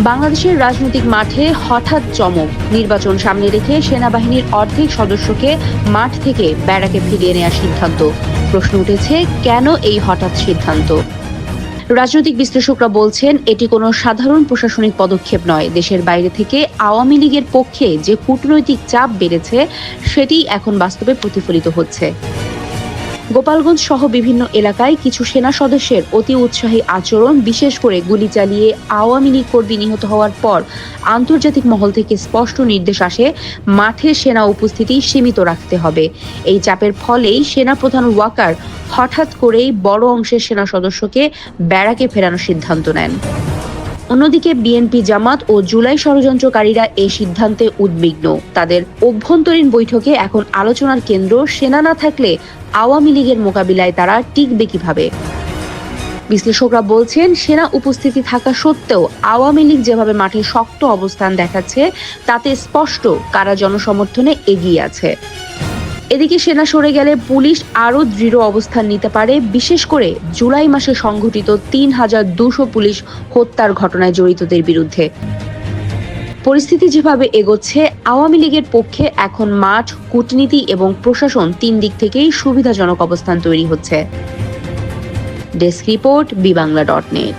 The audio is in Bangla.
বাংলাদেশের রাজনৈতিক মাঠে হঠাৎ চমক। নির্বাচন সামনে রেখে সেনাবাহিনীর অর্ধেক সদস্যকে মাঠ থেকে ব্যারাকে ফিরিয়ে নেওয়ার সিদ্ধান্ত। প্রশ্ন উঠেছে, কেন এই হঠাৎ সিদ্ধান্ত? রাজনৈতিক বিশ্লেষকরা বলছেন, এটি কোনো সাধারণ প্রশাসনিক পদক্ষেপ নয়। দেশের বাইরে থেকে আওয়ামী লীগের পক্ষে যে কূটনৈতিক চাপ বেড়েছে, সেটি এখন বাস্তবে প্রতিফলিত হচ্ছে। গোপালগঞ্জ সহ বিভিন্ন এলাকায় কিছু সেনা সদস্যের অতি উৎসাহী আচরণ, বিশেষ করে গুলি চালিয়ে আওয়ামী লীগ কর্মী নিহত হওয়ার পর আন্তর্জাতিক মহল থেকে স্পষ্ট নির্দেশ আসে, মাঠে সেনা উপস্থিতি সীমিত রাখতে হবে। এই চাপের ফলেই সেনাপ্রধান ওয়াকার হঠাৎ করেই বড় অংশের সেনা সদস্যকে ব্যারাকে ফেরানোর সিদ্ধান্ত নেন। অন্যদিকে বিএনপি জামাত ও জুলাই ষড়যন্ত্রকারীরা এই সিদ্ধান্তে উদ্বিগ্ন। তাদের অভ্যন্তরীণ বৈঠকে এখন আলোচনার কেন্দ্র সেনা না থাকলে আওয়ামী লীগের মোকাবিলায় তারা টিকবে কীভাবে? বিশ্লেষকরা বলছেন, সেনা উপস্থিতি থাকা সত্ত্বেও আওয়ামী লীগ যেভাবে মাঠে শক্ত অবস্থান দেখাচ্ছে, তাতে স্পষ্ট কারা জনসমর্থনে এগিয়ে আছে। এদিকে সেনা সরে গেলে পুলিশ আরও দৃঢ় অবস্থান নিতে পারে। বিশেষ করে জুলাই মাসে সংঘটিত তিন হাজার দুশো পুলিশ হত্যার ঘটনায় জড়িতদের বিরুদ্ধে। পরিস্থিতি যেভাবে এগোচ্ছে, আওয়ামী লীগের পক্ষে এখন মাঠ, কূটনীতি এবং প্রশাসন তিন দিক থেকেই সুবিধাজনক অবস্থান তৈরি হচ্ছে। Desk report বিবাংলা dot net.